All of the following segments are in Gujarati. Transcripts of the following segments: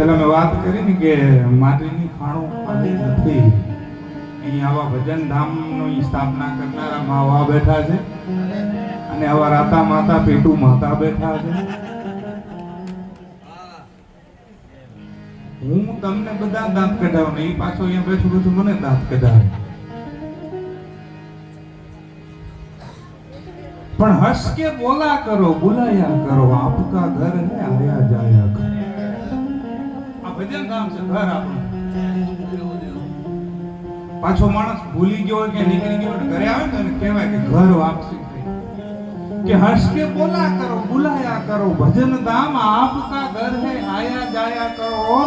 પેલા મેં વાત કરી ને કે માટીની ખાણો ખાલી નથી. અહીં આવા ભજન ધામની સ્થાપના કરનારા માવા બેઠા છે. અને આવા રાતા માતા પેટુ માતા બેઠા છે. હું તમને બધા દાંત કઢાવું ને પાછો અહીંયા બેઠું બધું મને દાંત કઢાવે. પણ હસ કે બોલા કરો, બોલાયા કરો, આપકા ઘર હે આયા જાયા કરો. ભજન ધામ છે ઘર આપણું પાછો માણસ ભૂલી ગયો હોય કે નીકળી ગયો હોય ઘરે આવે ને એને કહેવાય કે ઘર વાપસી થઈ કે હસ કે બોલા કરો બુલાયા કરો ભજન धाम आपका घर है आया जाया करो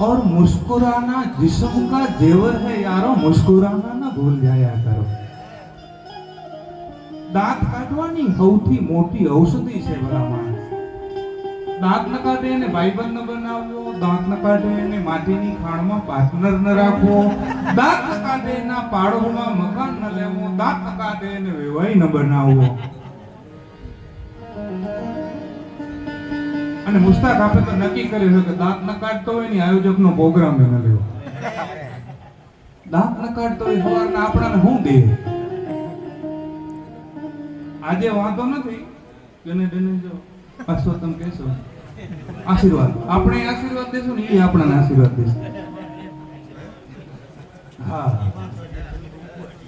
और मुस्कुराना जिस्म का जेवर है यारो मुस्कुराना ना भूल जाया करो દાંત કાઢવાની સૌથી મોટી ઔષધિ છે ભલા માણસ દાંત ન કાઢે એને ભાઈબંધ ન બનાવવો દાંત ન કાઢે એને માટીની ખાણમાં પાર્ટનર ન રાખવો દાંત ન કાઢે એના પાડોમાં મકાન ન લેવું. દાંત ન કાઢે એને વેવાઈ ન બનાવવો અને મુસ્તાક આપે તો નક્કી કર્યું છે કે દાંત ન કાઢતો હોય ને આયોજકનો પ્રોગ્રામ ન લેવો દાંત ન કાઢતો હોય સવારના આપણાને શું દે? આજે વાંધો નથી. જેને બને જો. પાછો કહેશો? આશીર્વાદ. આપણે આશીર્વાદ દેશું ને એ આપણને આશીર્વાદ દેશે. હા.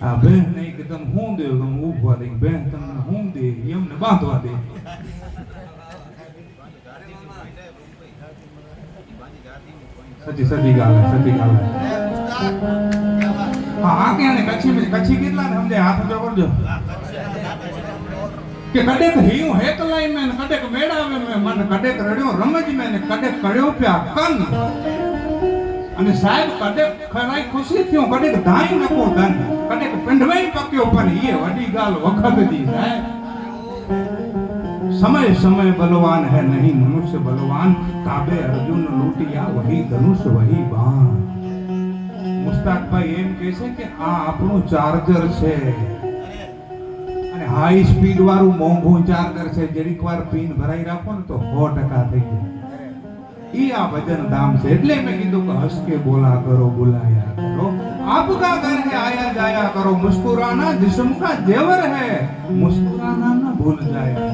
હા બેન નહીં કે તમે હું દે તમે ઉભવા દે. બેન તમને હું દે એમને બાંધવા દે. ગાલ હે, સચી ગાલ. હે. હા આ ક્યાં ને? કચ્છી કચ્છી કેટલા ને? સમજે હાથ ઊંચો કરજો. કે કડેક હિયું હેકલાઈ મેં કડેક મેળાવે મેં મને કડેક રડ્યો, રમજ મેં કડેક કડ્યો પ્યા કન. અને સાહેબ કડેક ખરાઈ ખુશી થયો, કડેક ધાઈ નકો ધન. કડેક પિંડવાઈ પક્યો, પણ એ વડી ગાલ વખત દી સમય સમય બલવાન હે નહીં મનુષ્ય બલવાન, કાબે અર્જુન લૂટિયા વહી ધનુષ, વહી બાણ. મુસ્તાકભાઈ એમ કહે છે કે આ આપણું ચાર્જર છે. હાઈ સ્પીડ વાળું મોંઘું ચાર્જર છે જરીક વાર પિન ભરાઈ રાખો ને તો સો ટકા થઈ જાય ઈ આ ભજન ધામ છે એટલે મેં કીધું કે હસ કે બોલા કરો બોલાયા કરો આપકા ઘર હે આયા જાયા કરો મુસ્કુરાના जिस्म का जेवर है मुस्कुराना ना ભૂલ જાય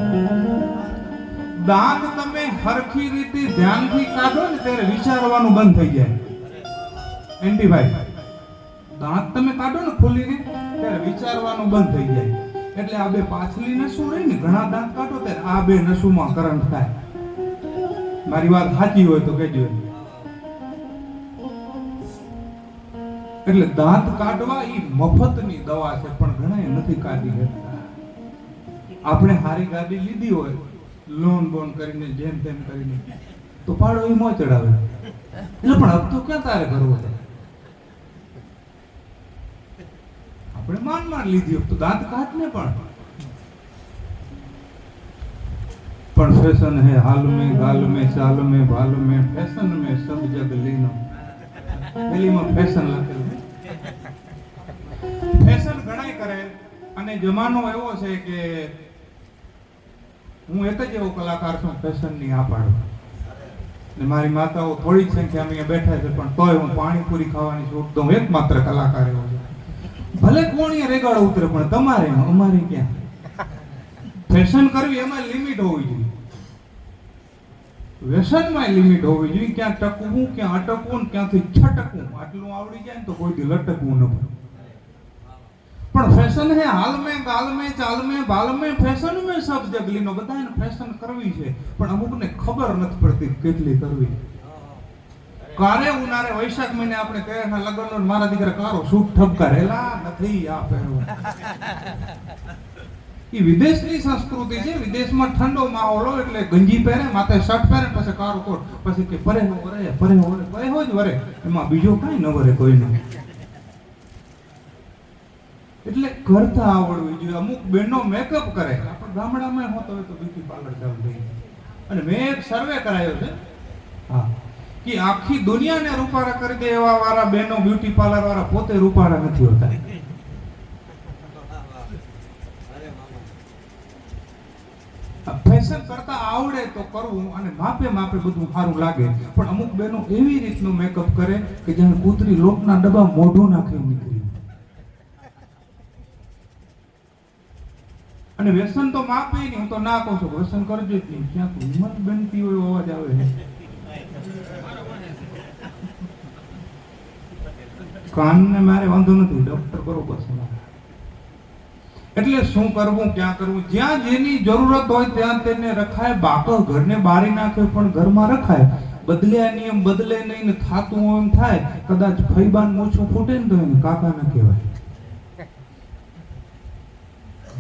દાંત તમે હરખી રીતે ધ્યાનથી કાઢો ને ત્યારે વિચારવાનું બંધ થઈ જાય એન્ટી ભાઈ દાંત તમે કાઢો ને ખુલ્લી રીતે ત્યારે વિચારવાનું બંધ થઈ જાય એટલે આ બે પાછલી નસું રહી ને, ઘણા દાંત કાઢો ત્યારે આ બે નસુમાં કરંટ થાય. મારી વાત સાચી હોય તો કહેજો એટલે દાંત કાઢવા એ મફતની દવા છે, પણ ઘણા નથી કાઢી શકતા. આપણે હારી ગાડી લીધી હોય, લોન બોન કરીને, જેમ તેમ કરીને, તો પાડો એ મો ચડાવે. એટલે પણ હપ્તો ક્યાં તારે કરવો છે આપણે માન માન લીધી તો દાંત કાઢને પણ. પણ ફેશન હે હાલ મે ગાલ મે ચાલ મે ભાલ મે ફેશન મે સબ જગ લીનો પેલીમાં ફેશન લખેલું ફેશન ઘણાય કરે. અને જમાનો એવો છે કે હું એક જ એવો કલાકાર છું, ફેશનની આ પાડું. ને મારી માતાઓ થોડી સંખ્યામાં અહીંયા બેઠા છે, પણ તોય હું પાણીપુરી ખાવાની છૂટ દઉં એકમાત્ર કલાકાર એવો છું. ભલે કોણીએ રેગાડો ઉતરે, પણ તમારે અમારે ક્યાં? ફેશન કરવી એમાં લિમિટ હોવી જોઈએ. વ્યસનમાં લિમિટ હોવી જોઈએ, ક્યાં ટકવું, ક્યાં અટકવું ક્યાંથી છટકવું. આટલું આવડી જાય ને તો કોઈ દી લટકવું ન પણ ફેશન હે હાલ મેં ગાલ મેં ચાલ મેં બાલ મેં ફેશન મેં સબ જગલીનો બધાને ફેશન કરવી છે. પણ અમુકને ખબર નથી પડતી કેટલી કરવી. કારે ઉનારે વૈશાખ મહિને આપણે કહેના લગ્નનો મારા દીકરા કારો સૂટ ઠપકારેલા નથી આ પહેરવું. એ વિદેશની સંસ્કૃતિ છે, વિદેશમાં ઠંડો માહોલ હોય એટલે ગંજી પહેરે, માથે શર્ટ પહેરે, પછી કારો કોટ, પછી કે પરે નો વરે, પરે વરે, પરે જ વરે. એમાં બીજો કાંઈ ન વરે કોઈને. એટલે કરતા આવડવું જોઈએ. અમુક બહેનો મેકઅપ કરે. આપણે ગામડામાં હોતો હોય તો બ્યુટી પાર્લર ચાલુ અને મેં એક સર્વે કરાયો છે. હા. કે આખી દુનિયાને રૂપારા કરી દે એવા વાળા બહેનો બ્યુટી પાર્લર વાળા પોતે રૂપારા નથી હોતા. ફેશન કરતા આવડે તો કરવું અને માપે માપે બધું સારું લાગે. પણ અમુક બહેનો એવી રીતનું મેકઅપ કરે કે જેને કૂતરી લોટના ડબ્બા મોઢું નાખે નીકળી અને વ્યસન તો માપે નહીં, હું તો ના કહું છું. વ્યસન કરજો જ નહીં. ક્યાંક હિંમત બનતી હોય અવાજ આવે. કાનને મારે વાંધો નથી ડોક્ટર બરોબર છે. એટલે શું કરવું, ક્યાં કરવું? જ્યાં જેની જરૂરત હોય ત્યાં તેને રખાય બાકો ઘરને બારી નાખે પણ ઘરમાં રખાય. બદલ્યા નિયમ બદલે નહીં ને થાતું એમ થાય, કદાચ ફૈબાન મોછું ફૂટે ને તો એને કાકા ન કહેવાય.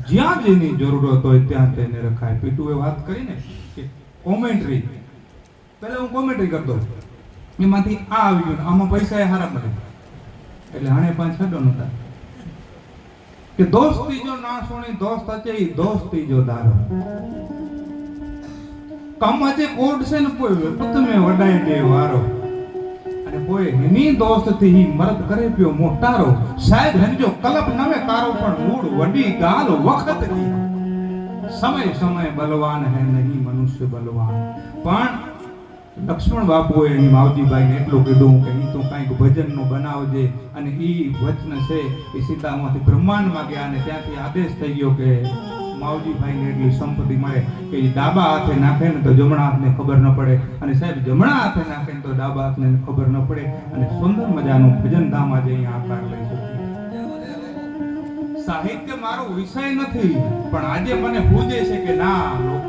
જ્યાં જેની જરૂરત હોય ત્યાં તેને રખાય. પીટુએ વાત કરી ને કે કોમેન્ટ્રી પહેલા હું કોમેન્ટ્રી કરતો એમાંથી આ આવ્યું, આમાં પૈસા એ હારા મળે. એટલે આને પાંચ છડો નતા કે દોસ્ત ત્રીજો ના સુણી, દોસ્ત અચે દોસ્ત ત્રીજો દારો. કમ અચે કોડ છે ને કોઈ વિપત વડાય દે વારો. અને કોઈ એની દોસ્તથી હી મરદ કરે પ્યો મોટારો. સાહેબ હનજો કલપ નવે કારો પણ મૂળ વડી ગાલ વખત સમય સમય બલવાન હે નહીં મનુષ્ય બલવાન. પણ લક્ષ્મણ બાપુએ એની માવજીબાઈને એટલું કીધું કે એ તો કાંઈક ભજનનું બનાવજે. અને એ વચન છે એ સીતામાંથી બ્રહ્માંડમાં ગયા અને ત્યાંથી આદેશ થઈ ગયો કે માવજીભાઈને એટલી સંપત્તિ મળે કે એ ડાબા હાથે નાખે ને તો જમણા હાથને ખબર ન પડે. અને સાહેબ, જમણા હાથે નાખે ને તો ડાબા હાથને ખબર ન પડે. અને સુંદર મજાનું ભજન ધામ આજે અહીંયા આકાર લઈ શકીએ સાહિત્ય મારો વિષય નથી, પણ આજે મને પૂજે છે કે ના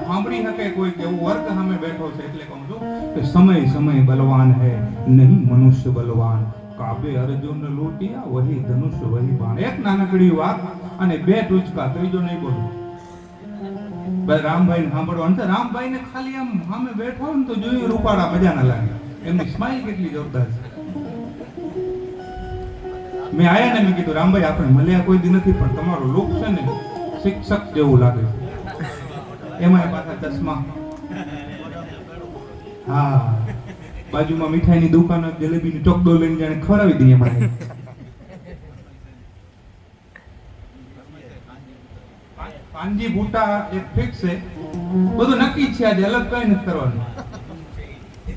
સાંભળી શકે કોઈ કે એવું વર્ગ સામે બેઠો છે એટલે કહું છું કે સમય સમય બલવાન હે, નહીં મનુષ્ય બલવાન. કાબે અર્જુન લોટિયા, વહી ધનુષ, વહી બાણ. એક નાનકડી વાત અને બે ટૂચકા, ત્રીજો નહીં બોલું. બસ રામભાઈ સાંભળવાનું છે રામભાઈ ને ખાલી આમ સામે બેઠો ને તો જોયું રૂપાળા મજા ના લાગે. એમની સ્માઈલ કેટલી જોરદાર છે. મેં આયા ને મેં કીધું, રામભાઈ, આપણે મળ્યા કોઈ દી નથી, પણ તમારો લુક છે ને, શિક્ષક જેવું લાગે છે. એમાં પાછા ચશ્મા. હા. બાજુમાં મીઠાઈની દુકાન જલેબીની ચોકડો લઈને જાણે ખવડાવી દઈએ એમાં. કાનજી બુટા એક ફિક્સ છે. બધું નક્કી છે આજે, અલગ કઈ નથી કરવાનું.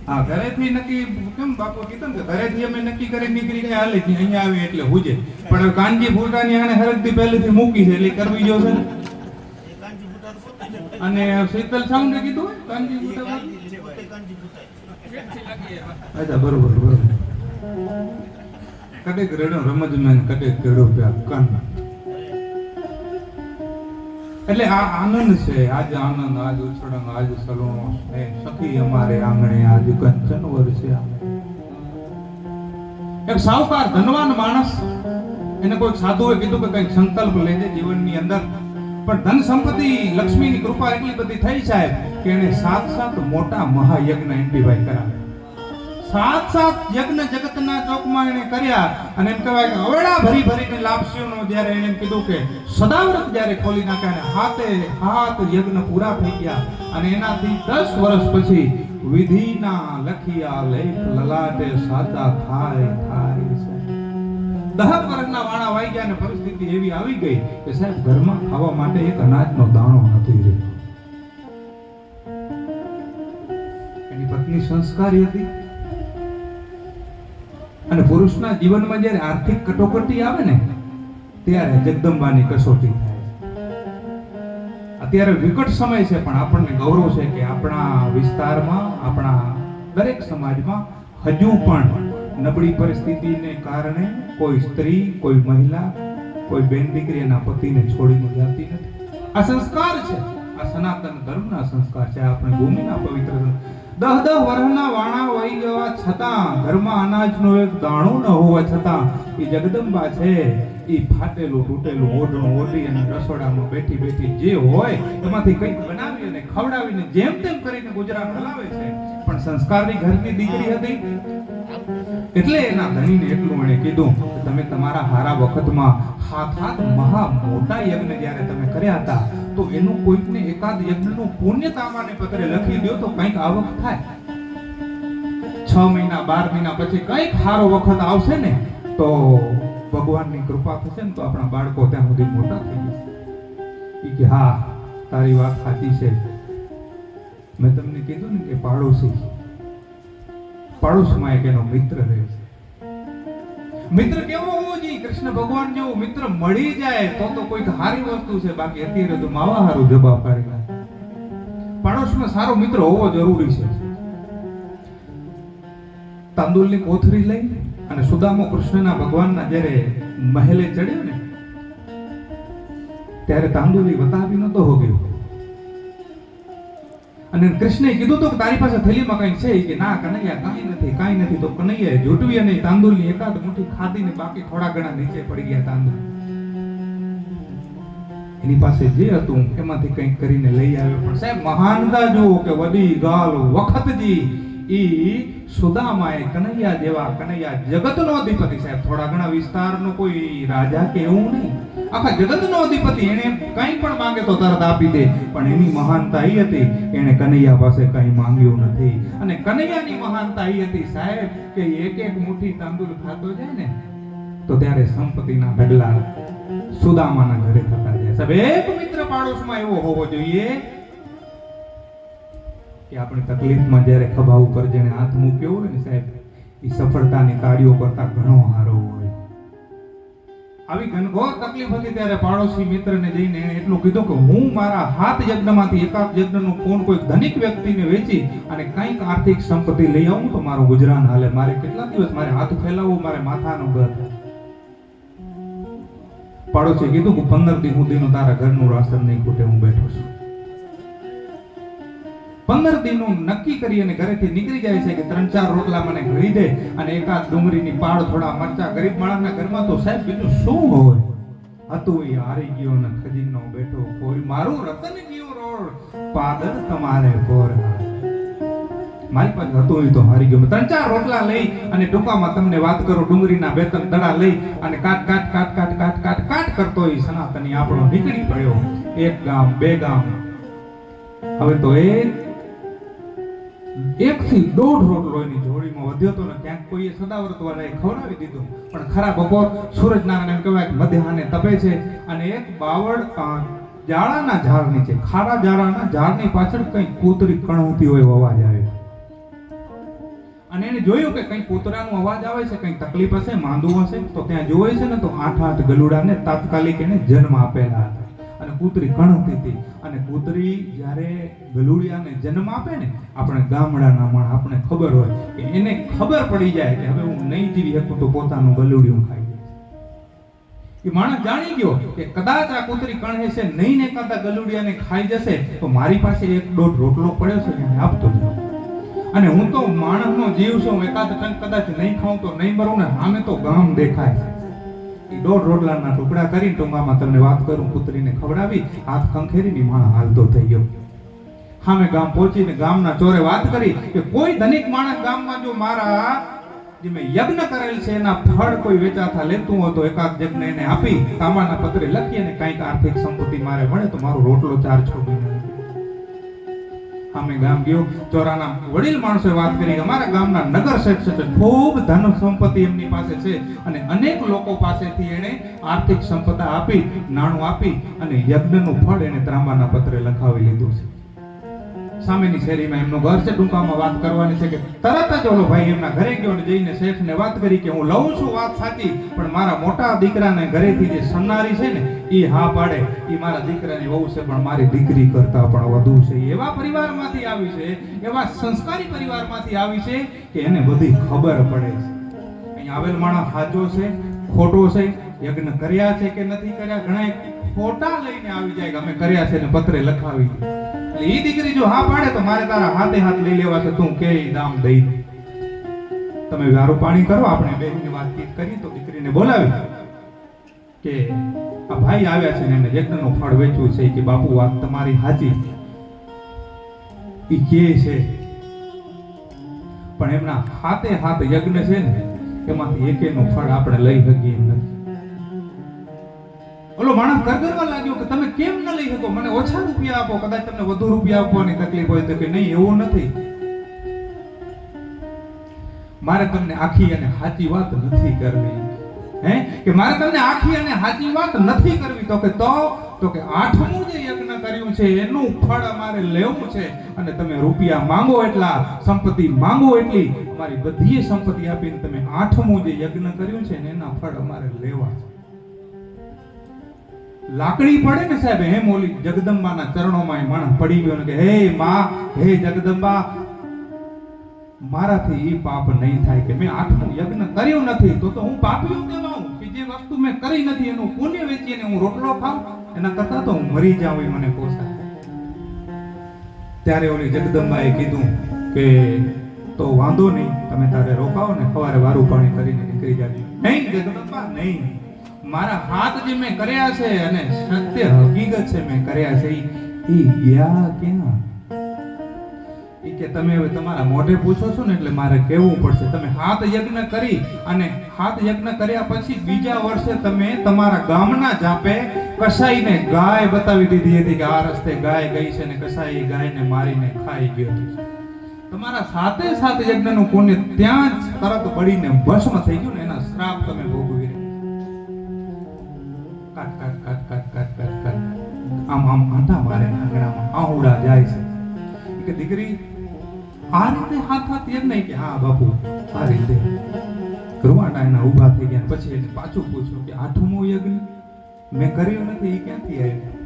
હા, ઘરેથી નક્કી, કેમ બાપુ કીધું કે ઘરેથી અમે નક્કી કરી, નીકળી ગયા હાલે અહીંયા આવી એટલે હુજે. પણ કાનજી ફૂટાની આને હરકતી પહેલેથી મૂકી છે, એટલે કરવી જોશે ને. અને શીતલ સાઉન્ડ કીધું કાનજી અચ્છા, બરોબર બરોબર. કટેક રેડો રમજ મેન કટેક કેડો પ્યા કાન એટલે આ આનંદ છે, આજ આનંદ, આજ ઉછળંગ આજ સલોણો સખી અમારે આંગણે આજ કંચન છે એક સાવકાર ધનવાન માણસ, એને કોઈ સાધુએ કીધું કે કંઈક સંકલ્પ લેજે જીવનની અંદર. પણ ધન સંપત્તિ, લક્ષ્મીની કૃપા એટલી બધી થઈ સાહેબ કે એને સાત સાત મોટા મહાયજ્ઞ એમપીભાઈ કરાવે. સાત સાત યજ્ઞ જગતના ચોકમાં એને કર્યા અને એમ કહેવાય કે અવેડા ભરી ભરીને લાપસીઓનો જ્યારે એને કીધું કે સદાવ્રત જ્યારે ખોલી નાખ્યા હાથે હાથ યજ્ઞ પૂરા થઈ ગયા અને એનાથી દસ વર્ષ પછી વિધિના લખિયા લેખ લલાટે સાચા થાય થાય છે દહ વર્ષના વાણા વાઈ પરિસ્થિતિ એવી આવી ગઈ કે સાહેબ ઘરમાં ખાવા માટે એક અનાજનો દાણો નથી રહ્યો. એની પત્ની સંસ્કારી હતી. અને પુરુષના જીવનમાં જ્યારે આર્થિક કટોકટી આવે ને, ત્યારે જગદંબાની કસોટી થાય અત્યારે વિકટ સમય છે, પણ આપણને ગૌરવ છે કે આપણા વિસ્તારમાં, આપણા દરેક સમાજમાં હજુ પણ નબળી પરિસ્થિતિને કારણે કોઈ સ્ત્રી, કોઈ મહિલા, કોઈ બેન દીકરી એના પતિને છોડીને જતી નથી. આ સંસ્કાર છે. આ સનાતન ધર્મના સંસ્કાર છે. આપણે ભૂમિના પવિત્ર દહ દહ વર્ષના વાણા વહી જવા છતાં, ઘરમાં અનાજનો એક દાણો ન હોવા છતાં, એ જગદંબા છે. એ ફાટેલું, તૂટેલું ઓઢણું ઓઢી અને રસોડામાં બેઠી બેઠી જે હોય, એમાંથી કંઈક બનાવી અને ખવડાવીને જેમ તેમ કરીને ગુજરાત હલાવે છે. પણ સંસ્કારની ઘરની દીકરી હતી. એટલે એના ધણીને એટલું એણે કીધું કે તમે તમારા હારા વખતમાં હાથ હાથ મહા મોટા યજ્ઞ જ્યારે તમે કર્યા હતા, તો એનું કોઈકને એકાદ યજ્ઞનું પુણ્ય તામાને પત્રે લખી દો તો કંઈક આવક થાય. છ મહિના, બાર મહિના પછી કંઈક સારો વખત આવશે ને, તો ભગવાનની કૃપા થશે ને તો આપણા બાળકો ત્યાં સુધી મોટા થઈ જશે. કે, હા, તારી વાત સાચી છે. મેં તમને કીધું ને કે પાડોશી પાડોશમાં એક એનો મિત્ર રહ્યો છે. મિત્ર કેવો હોવો જોઈએ? કૃષ્ણ ભગવાન જેવો મિત્ર મળી જાય તો તો કોઈક સારી વસ્તુ છે. બાકી અત્યારે તો માવા હારું જવાબ કાઢી પડોશમાં સારો મિત્ર હોવો જરૂરી છે. તાંદુલની કોથળી લઈ અને સુદામો કૃષ્ણના ભગવાનના જ્યારે મહેલે ચડ્યો ને, ત્યારે તાંદુલી વતાવી નતો હો ગયો અને કૃષ્ણએ કીધું તો કે તારી પાસે થેલીમાં કંઈક છે કે ના, કનૈયા, કાંઈ નથી કાંઈ નથી. તો કનૈયાએ જોટવી અને તાંદુલની એકાદ મુઠ્ઠી ખાધી ને બાકી થોડા ઘણા નીચે પડી ગયા તાંદુલ એની પાસે જે હતું એમાંથી કંઈક કરીને લઈ આવ્યો. પણ સાહેબ, મહાનતા જુઓ કે વડી ગાલ વખતજી ઈ સુદામાએ કનૈયા જેવા કનૈયા જગતનો અધિપતિ સાહેબ. થોડા ઘણા વિસ્તારનો કોઈ રાજા કે એવું નહીં. આખા જગતનો અધિપતિ એને કંઈ પણ માંગે તો તરત આપી દે. પણ એની મહાનતા એ હતી એણે કનૈયા પાસે કંઈ માંગ્યું નથી. અને કનૈયાની મહાનતા એ હતી સાહેબ કે એક એક મુઠ્ઠી તાંદુલ ખાતો જાય ને, તો ત્યારે સંપત્તિના ઢગલા સુદામાના ઘરે થતા જાય. સાહેબ, એક મિત્ર પાડોશમાં એવો હોવો જોઈએ કે આપણી તકલીફમાં જ્યારે ખભા ઉપર જેને હાથ મૂક્યો હોય ને સાહેબ, એ સફળતાની કાર્યો કરતા ઘણો હારો હોય. આવી ઘનઘોર તકલીફ હતી ત્યારે પાડોશી મિત્રને જઈને એટલું કીધું કે હું મારા હાથ યજ્ઞમાંથી એકાદ યજ્ઞનું કોણ કોઈ ધનિક વ્યક્તિને વેચી અને કંઈક આર્થિક સંપત્તિ લઈ આવું તો મારું ગુજરાન હાલે. મારે કેટલા દિવસ મારે હાથ ફેલાવવું, મારે માથાનું ઘર પાડોશીએ કીધું કે પંદર દી સુધીનું તારા ઘરનું રાશન નહીં ખૂટે, હું બેઠો છું. પંદર દિનનું નક્કી કરી અને ઘરેથી નીકળી જાય છે કે ત્રણ ચાર રોટલા મને ઘડી દે અને એકાદ ડુંગળીની પાળ, થોડા મરચા, ગરીબ માણસના ઘરમાં તો સાહેબ બીજું શું હોય? હતું એ હારી ગયો ને ખજીનો બેઠો કોઈ, મારું રતન ગયો રોડ પાદર તમારે કોર મારી પાસે હતું એ તો હારી ગયો. ત્રણ ચાર રોટલા લઈ અને ટૂંકામાં તમને વાત કરો, ડુંગળીના બે ત્રણ દડા લઈ અને કાટ કાટ કાટ કાટ કાટ કાટ કાટ કરતો એ સનાતની આપણો નીકળી પડ્યો. એક ગામ, બે ગામ. હવે તો એક એક થી દોઢ રોટલો એની જોડીમાં વધ્યો હતો ને ક્યાંક કોઈએ સદાવ્રત વાળાએ ખવડાવી દીધું. પણ ખરા બપોર સૂરજનારાયણ એમ કહેવાય મધ્યાહને તપે છે અને એક બાવળ જાળાના ઝાડ નીચે, ખારા જાળાના ઝાડની પાછળ કઈ કૂતરી કણવતી હોય અવાજ આવે અને એને જોયું કે કઈ કૂતરાનો અવાજ આવે છે, કઈ તકલીફ હશે, માંદું હશે, તો ત્યાં જોવે છે ને તો આઠ આઠ ગલુડાને તાત્કાલિક એને જન્મ આપેલા હતા. અને કૂતરી કણક હતી અને કૂતરી જ્યારે ગલુડિયાને જન્મ આપે ને, આપણે ગામડાના માણ આપણે ખબર હોય કે એને ખબર પડી જાય કે હવે હું નહીં જીવી શકું તો પોતાનું ગલુડિયું ખાઈ એ માણસ જાણી ગયો કે કદાચ આ કૂતરી કણ હશે નહીં ને કદાચ ગલુડિયાને ખાઈ જશે, તો મારી પાસે એક દોઢ રોટલો પડ્યો છે એને આપતો જાઉં અને હું તો માણસનો જીવ છું એકાદ ટંક કદાચ નહીં ખાઉં તો નહીં મરું ને સામે તો ગામ દેખાય દોઢ રોટલાના ટુકડા કરી ટૂંકામાં તમને વાત કરું, પુત્રીને ખવડાવી, હાથ કંખેરીની માણસ હાલતો થઈ ગયો. હામે ગામ પહોંચીને ગામના ચોરે વાત કરી કે કોઈ ધનિક માણસ ગામમાં જો મારા જે મેં યજ્ઞ કરેલ છે, એના ફળ કોઈ વેચાતા લેતું હોય તો એકાદ યજ્ઞ એને આપી તાંબાના પત્રે લખી અને કાંઈક આર્થિક સંપત્તિ મારે મળે તો મારો રોટલો ચાર છ મહિના અમે ગામ ગયો. ચોરાના વડીલ માણસોએ વાત કરી અમારા ગામના નગર શેઠ છે, ખૂબ ધન સંપત્તિ એમની પાસે છે અને અનેક લોકો પાસેથી એણે આર્થિક સંપદા આપી, નાણું આપી અને યજ્ઞનું ફળ એને ત્રાંબાના પત્રે લખાવી લીધું છે. સામેની શેરીમાં એમનું ઘર છે, ટૂંકામાં વાત કરવાની છે કે તરત જ ઓલો ભાઈ એમના ઘરે ગયો અને જઈને શેઠને વાત કરી કે હું લઉં છું વાત સાચી, પણ મારા મોટા દીકરાને ઘરેથી જે સન્નારી છે ને, એ હા પાડે. એ મારા દીકરાની વહુ છે, પણ મારી દીકરી કરતા પણ વધુ છે. એવા પરિવારમાંથી આવી છે, એવા સંસ્કારી પરિવારમાંથી આવી છે કે એને બધી ખબર પડે છે. અહીંયા આવેલ માણસ સાચો છે, ખોટો છે, યજ્ઞ કર્યા છે કે નથી કર્યા ઘણા ખોટા લઈને આવી જાય કે અમે કર્યા છે ને પત્રે લખાવી. એટલે ઈ દીકરી જો હા પાડે તો મારે તારા હાથે હાથ લઈ લેવા છે, તું કે દામ દઈ. તમે વ્યારું પાણી કરો, આપણે બેનની વાતચીત કરી તો દીકરીને બોલાવી કે આ ભાઈ આવ્યા છે ને એને યજ્ઞનું ફળ વેચવું છે, કે બાપુ વાત તમારી સાચી ઈ કે છે પણ એમના હાથે હાથ યજ્ઞ છે ને, એમાંથી એકેનું ફળ આપણે લઈ શકીએ નથી ઓલો માણસ કરગરવા લાગ્યો કે તમે કેમ ન લઈ શકો? મને ઓછા રૂપિયા આપો, કદાચ તમને વધુ રૂપિયા આપવાની તકલીફ હોય તો કે નહીં, એવું નથી. મારે તમને આખી અને સાચી વાત નથી કરવી. હે? કે મારે તમને આખી અને સાચી વાત નથી કરવી, તો કે તો તો કે આઠમું જે યજ્ઞ કર્યું છે, એનું ફળ અમારે લેવું છે. અને તમે રૂપિયા માંગો એટલા, સંપત્તિ માંગો એટલી અમારી બધી સંપત્તિ આપીને તમે આઠમું જે યજ્ઞ કર્યું છે ને એના ફળ અમારે લેવા છે. લાકડી પડે ને સાહેબ, હે મોલી, જગદંબાના ચરણોમાં માણસ પડી ગયો કે, હે માં, હે જગદંબા, મારાથી એ પાપ નહીં થાય કે મેં આઠમું યજ્ઞ કર્યું નથી, તો તો હું પાપિયું કહેવાઉં કે જે વસ્તુ મેં કરી નથી, એનું પુણ્ય વેચીને હું રોટલો ખાઉં, એના કરતા તો હું મરી જાઉં એ મને પોસાય ત્યારે ઓલી જગદંબાએ કીધું કે, તો વાંધો નહીં, તમે તારે રોકાવો ને, સવારે વારું પાણી કરીને નીકળી જાજો. નહીં જગદંબા, નહીં. મારા હાથ જે મેં કર્યા છે અને સત્ય હકીકત છે મેં કર્યા છે, ઈ ગયા ક્યાં? એ કે તમે હવે તમારા મોઢે પૂછો છો ને એટલે મારે કહેવું પડશે. તમે હાથ યજ્ઞ કરી અને હાથ યજ્ઞ કર્યા પછી બીજા વર્ષે તમે તમારા ગામના જાપે કસાઈને ગાય બતાવી દીધી હતી કે આ રસ્તે ગાય ગઈ છે ને કસાઈ ગાયને મારીને ખાઈ ગયો તમારા સાથે સાથે યજ્ઞનું પુણ્ય ત્યાં જ તરત બળીને ભસ્મ થઈ ગયું ને એના શ્રાપ તમે ભોગવી આમ આમ આંટા મારે આંગણામાં આહુડા જાય છે. કે દીકરી, આ રીતે હાથ હાથ એમ નહીં કે, હા, બાપુ, આ રીતે. રૂવાટા એના ઊભા થઈ ગયા પછી એને પાછું પૂછ્યું કે આઠમું યજ્ઞ મેં કર્યું નથી એ ક્યાંથી આવ્યું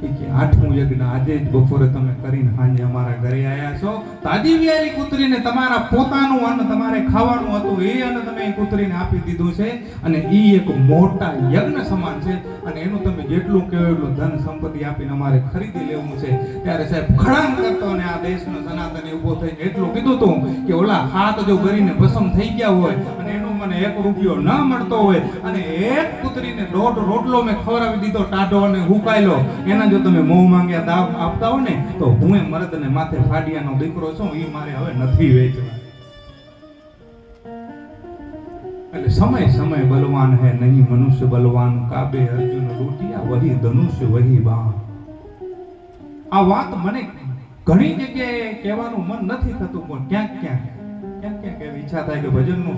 કે આઠમું યજ્ઞ આજે જ બપોરે તમે કરીને સાંજે અમારા ઘરે આવ્યા છો. તાજી વિયારી કૂતરીને તમારા પોતાનું અન્ન તમારે ખાવાનું હતું, એ અન્ન તમે કૂતરીને આપી દીધું છે. અને એ એક મોટા યજ્ઞ સમાન છે. અને એનું તમે જેટલું કહેવો એટલું ધન સંપત્તિ આપીને અમારે ખરીદી લેવું છે. ત્યારે સાહેબ ખડામ કરતો અને આ દેશનો સનાતન ઊભો થઈને એટલું કીધું હતું કે ઓલા હાથ જો કરીને ભસમ થઈ ગયા હોય અને એનું મને એક રૂપિયો ન મળતો હોય અને એક કૂતરીને દોઢ રોટલો મેં ખવડાવી દીધો, ટાઢો અને હુકાયેલો. એના જો તમે મોં માંગ્યા દાવ આપતા હો ને, તો હું એ મરદને માથે ફાડિયાનો દીકરો છું એ મારે હવે નથી વેચવા. એટલે સમય સમય બલવાન હે, નહીં મનુષ્ય બલવાન, કાબે અર્જુન રોટિયા વહી ધનુષ્ય વહી બાણ. આ વાત મને ઘણી જગ્યાએ કહેવાનું મન નથી થતું, પણ ક્યાંક ક્યાંક ક્યાંક ક્યાંક એવી ઈચ્છા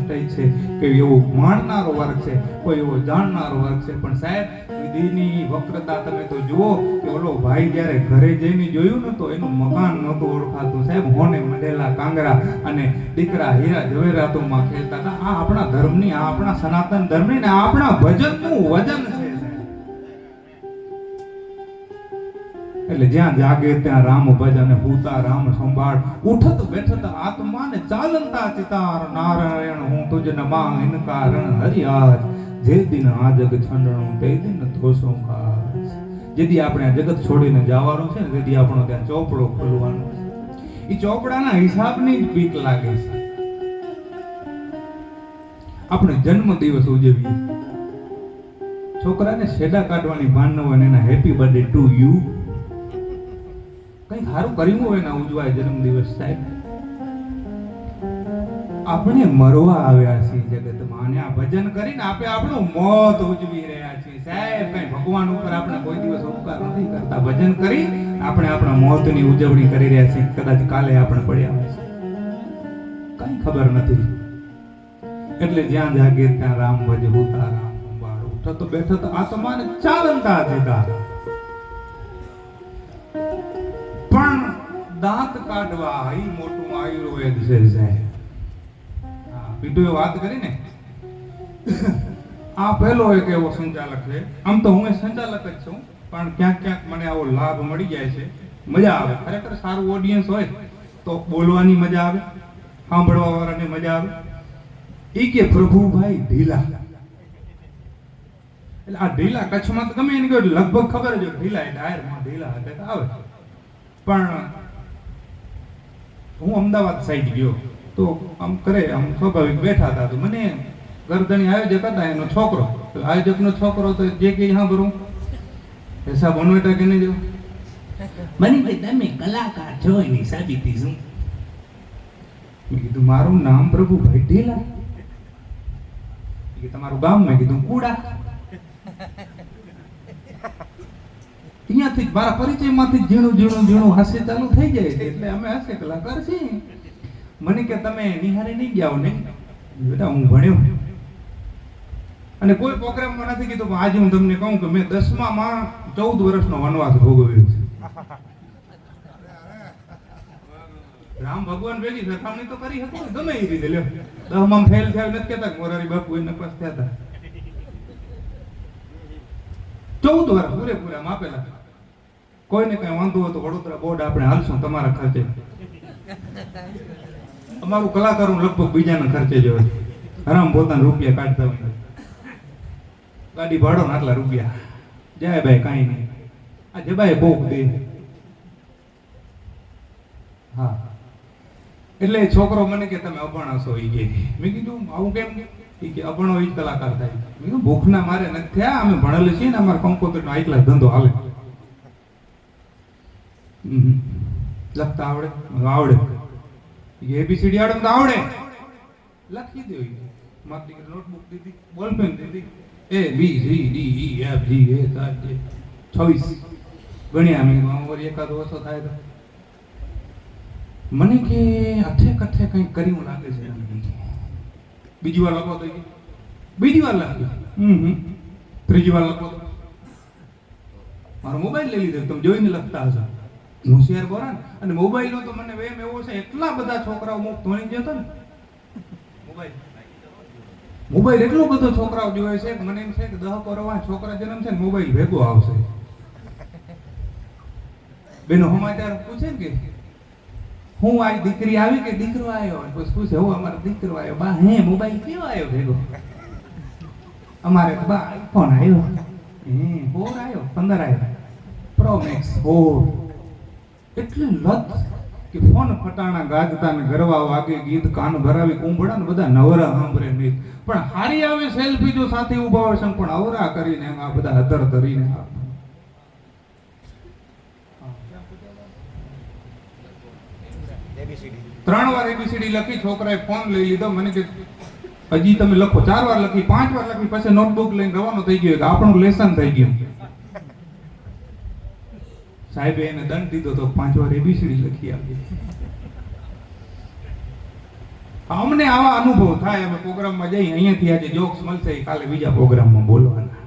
સ્ટેજ છે, કે એવો માણનારો વર્ગ છે, કોઈ એવો જાણનારો વર્ગ છે. પણ સાહેબ, વિધિની વક્રતા તમે તો જુઓ કે ઓલો ભાઈ જ્યારે ઘરે જઈને જોયું ને તો એનું મકાન નહોતું ઓળખાતું. સાહેબ, હોને મંડેલા કાંગરા અને દીકરા હીરા જવેરાતોમાં ખેલતા હતા. આ આપણા ધર્મની, આ આપણા સનાતન ધર્મની ને આપણા આપણા ભજનનું વજન એટલે જ્યાં જાગે ત્યાં રામ ભજન હુતા રામ સંભાળ. ઉઠત બેઠત આત્માને ચાલંતા ચિતાર. નારાયણ, હું તુજ નમા ઇનકારણ હરિયાજ. જે દિન આ જગ છંડણું તે દિન ધોસો ખાસ જેદી આપણે આ જગત છોડીને જવાનું છે ને, તેથી આપણો ત્યાં ચોપડો ખોલવાનો છે. એ ચોપડાના હિસાબની જ બીક લાગે છે. આપણે જન્મ દિવસ ઉજવીએ. છોકરાને શેડા કાઢવાની ભાન ન હોય એના હેપી બર્થડે ટુ યુ કંઈક સારું કર્યું હોય ને ઉજવાય જન્મદિવસ સાહેબ. આપણે મરવા આવ્યા છીએ જગતમાં અને આ ભજન કરીને આપણે આપણું મોત ઉજવી રહ્યા છીએ. સાહેબ, કઈ ભગવાન ઉપર આપણે કોઈ દિવસ ઉપકાર નથી કરતા. ભજન કરી આપણે આપણા મોતની ઉજવણી કરી રહ્યા છીએ. કદાચ કાલે આપણે પડ્યા છે કઈ ખબર નથી. એટલે જ્યાં જાગે ત્યાં રામ ભજ હોતા રામ સંભાળ ઉઠતો બેઠો તો આત્માને ચાલંતા જતા દાંત કાઢવા એ મોટું આયુર્વેદ છે સાહેબ. હા, પીટુએ વાત કરી ને? આ પહેલો એક એવો સંચાલક છે. આમ તો હું એ સંચાલક જ છું, પણ ક્યાંક ક્યાંક મને આવો લાભ મળી જાય છે. મજા આવે. ખરેખર સારું ઓડિયન્સ હોય તો બોલવાની મજા આવે સાંભળવા વાળાને મજા આવે. એ કે, પ્રભુભાઈ, ઢીલા. એટલે આ ઢીલા કચ્છમાં તો ગમે એને કહ્યું લગભગ ખબર જ ઢીલા એટલે આયરમાં ઢીલા એટલે આવે. પણ હું અમદાવાદ સાઈડ ગયો. તો આમ કરે આમ સ્વાભાવિક બેઠા હતા. તો મને ગરદણી આયોજક હતા એનો છોકરો. આયોજક આયોજકનો છોકરો તો જે કે હા ભરું હિસાબ અનવેટા કે નહીં જેવું? મનીભાઈ તમે કલાકાર છો એની સાબિતી શું? મેં કીધું મારું નામ પ્રભુભાઈ ઢીલા. તમારું ગામ મેં કીધું કુડા. અહીંયાથી જ મારા પરિચયમાંથી ઝીણું ઝીણું ઝીણું હાસ્ય ચાલુ થઈ જાય એટલે અમે હાસ્ય કલાકાર છીએ. મને કે તમે નિહારે નહીં ગયા ને? બેટા, હું ભણ્યો. અને કોઈ પ્રોગ્રામમાં નથી કીધું આજે હું તમને કહું કે મેં દસમામાં ચૌદ વર્ષનો વનવાસ ભોગવ્યો છે. રામ ભગવાન ભેગી સરખામણી તો કરી હતી. ગમે એ રીતે, લ્યો. દસમા ફેલ થયા, નથી કહેતા મોરારી બાપુ એને પાસ થયા હતા. ચૌદ વર્ષ પૂરેપૂરા માપેલા. કોઈને કઈ વાંધો હોય તો વડોદરા બોર્ડ આપણે હાલશું તમારા ખર્ચે. અમારું કલાકારો લગભગ બીજાના ખર્ચે જ હોય. હરામ પોતાના રૂપિયા કાઢતા હોય. ગાડી ભાડો ને આટલા રૂપિયા. જાય ભાઈ, કાંઈ નહીં. આ જબાય બહુ દે. હા. એટલે છોકરો મને કે, તમે અભણ હશો ઈ કે. મેં કીધું, આવું કેમ? એ કે, અભણો એ કલાકાર થાય. મેં કીધું, ભૂખના મારે નથી થયા, અમે ભણેલું છીએ ને અમારા કંકોત્રીનો આટલા ધંધો હાલે. લખતા આવડે? આવડે. એબીસીડી આવડે તો આવડે. લખી દેવી. મારી દીકરી નોટબુક દીધી બોલપેન દીધી. A B C D E F G એ સાત જે છવ્વીસ. ગણ્યા મેં. કીધું એકાદ ઓછો થાય તો. મને કે અથે કથે કંઈક કર્યું લાગે છે બીજી વાર લખો તો બીજી વાર લખ્યું હમ. હમ ત્રીજી વાર લખો મારો મોબાઈલ લઈ લીધો. તમે જોઈને લખતા હશો. હોશિયાર બોરા ને? અને મોબાઈલ નો તો મને વેમ એવો છે, એટલા બધા છોકરાઓ મુખ ધોઈ જતો ને. મોબાઈલ. મોબાઈલ એટલો બધો છોકરાઓ જોવે છે કે મને એમ છે કે દહ કરવા છોકરા જન્મ છે ને મોબાઈલ ભેગો આવશે. બેનો સમાચાર પૂછે ને કે, હું આ દીકરી આવી કે દીકરો આવ્યો? પછી પૂછે, હું, અમારો દીકરો આવ્યો. બા, હે, મોબાઈલ કેવો આવ્યો ભેગો? અમારે બા આઈફોન આવ્યો. હે ફોર આવ્યો, પંદર આવ્યો. પ્રો મેક્સ ફોર એટલી લત કે ફોન ફટાણા ગાજતા ને ગરવા વાગે, ગીત કાન ભરાવી કુંભળા ને બધા નવરા સાંભળે નહીં પણ હારી આવે સેલ્ફી જો સાથે ઊભા હોય પણ અવરા કરીને એમ આ બધા હતર ધરીને ત્રણ વાર એબીસીડી લખી, છોકરાએ ફોન લઈ લીધો. મને કે, હજી તમે લખો. ચાર વાર લખી, પાંચ વાર લખી, પછી નોટબુક લઈને રવાનો થઈ ગયો. આપણું લેસન થઈ ગયું. સાહેબે એને દંડ દીધો તો પાંચ વાર એબીસીડી લખી આપી. અમને આવા અનુભવ થાય, અમે પ્રોગ્રામમાં જઈ અહીંયાથી આજે જોક્સ મળશે કાલે બીજા પ્રોગ્રામમાં બોલવાના.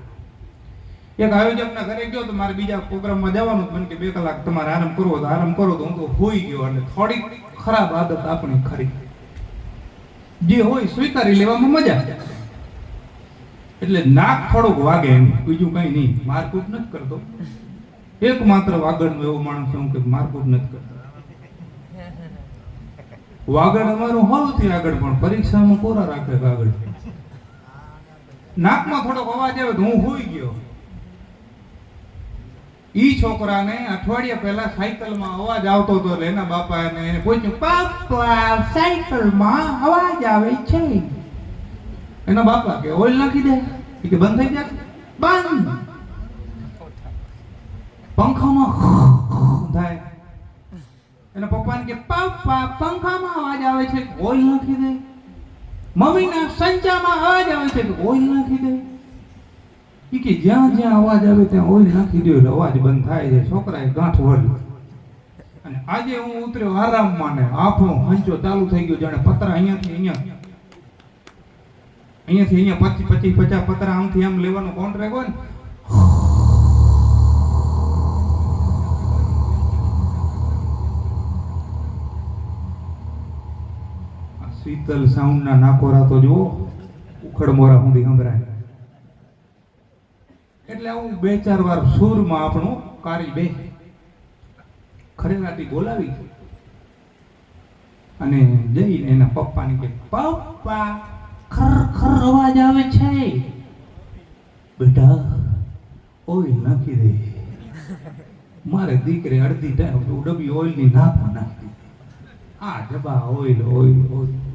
એક આયોજકના ઘરે ગયો તો મારે બીજા પ્રોગ્રામમાં જવાનું. મને કે બે કલાક તમારે આરામ કરવો, તો આરામ કરો, તો હું તો હોઈ ગયો, અને થોડી ખરાબ આદત આપણી ખરી. જે હોય સ્વીકારી લેવામાં મજા એટલે નાક થોડોક વાગે એમ, બીજું કઈ નહીં, મારકૂટ નથી કરતો. એકમાત્ર વાગડનો એવો માણસ હું કે મારકૂટ નથી કરતા. વાગડ અમારું સૌથી આગળ પણ પરીક્ષામાં કોરા રાખે કાગળ. નાકમાં થોડોક અવાજ આવે તો હું હોઈ ગયો. ઈ છોકરાને અઠવાડિયા પહેલા સાયકલમાં અવાજ આવતો હતો એટલે એના બાપા એને પૂછ્યું પાપા સાયકલમાં અવાજ આવે છે. એના બાપા કે, ઓઇલ નાખી દે. કે, બંધ થઈ જાય. બંધ. પંખામાં થાય. એના પપ્પાને કે, પપ્પા, પંખામાં અવાજ આવે છે. ઓઇલ નાખી દે. મમ્મીના સંચામાં અવાજ આવે છે. કે ઓઇલ નાખી દે. કે, જ્યાં જ્યાં અવાજ આવે ત્યાં ઓઇલ નાખી દે અવાજ બંધ થાય છે. છોકરાએ ગાંઠ વળી અને આજે હું ઉતર્યો આરામમાં ને આપણો હંચો ચાલુ થઈ ગયો, જાણે પતરા અહીંયાથી અહીંયા. અહીંયાથી અહીંયા પચીસ પચીસ પચાસ પતરા આમથી આમ લેવાનો કોન્ટ્રાક્ટ હોય ને આ શીતલ સાઉન્ડના નાકોરા તો જુઓ, ઉખડ મોરા સુધી સંભળાય. એટલે આવું બે ચાર વાર સૂરમાં આપણું કારી બે. ખરેરાથી બોલાવી. અને જઈને એના પપ્પાને કે, પપ્પા, ખર ખર અવાજ આવે છે. બેટા, ઓઇલ નાખી દે. મારે દીકરે અડધી ટાઈમ ડબ્બી ઓઇલની નાખવા નાખી આ જબા ઓઇલ ઓઇલ ઓઇલ.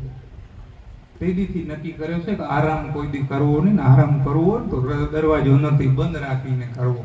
તેદીથી નક્કી કર્યો છે કે આરામ કોઈ દી કરવો નહીં ને આરામ કરવો તો દરવાજો નથી બંધ રાખીને કરવો.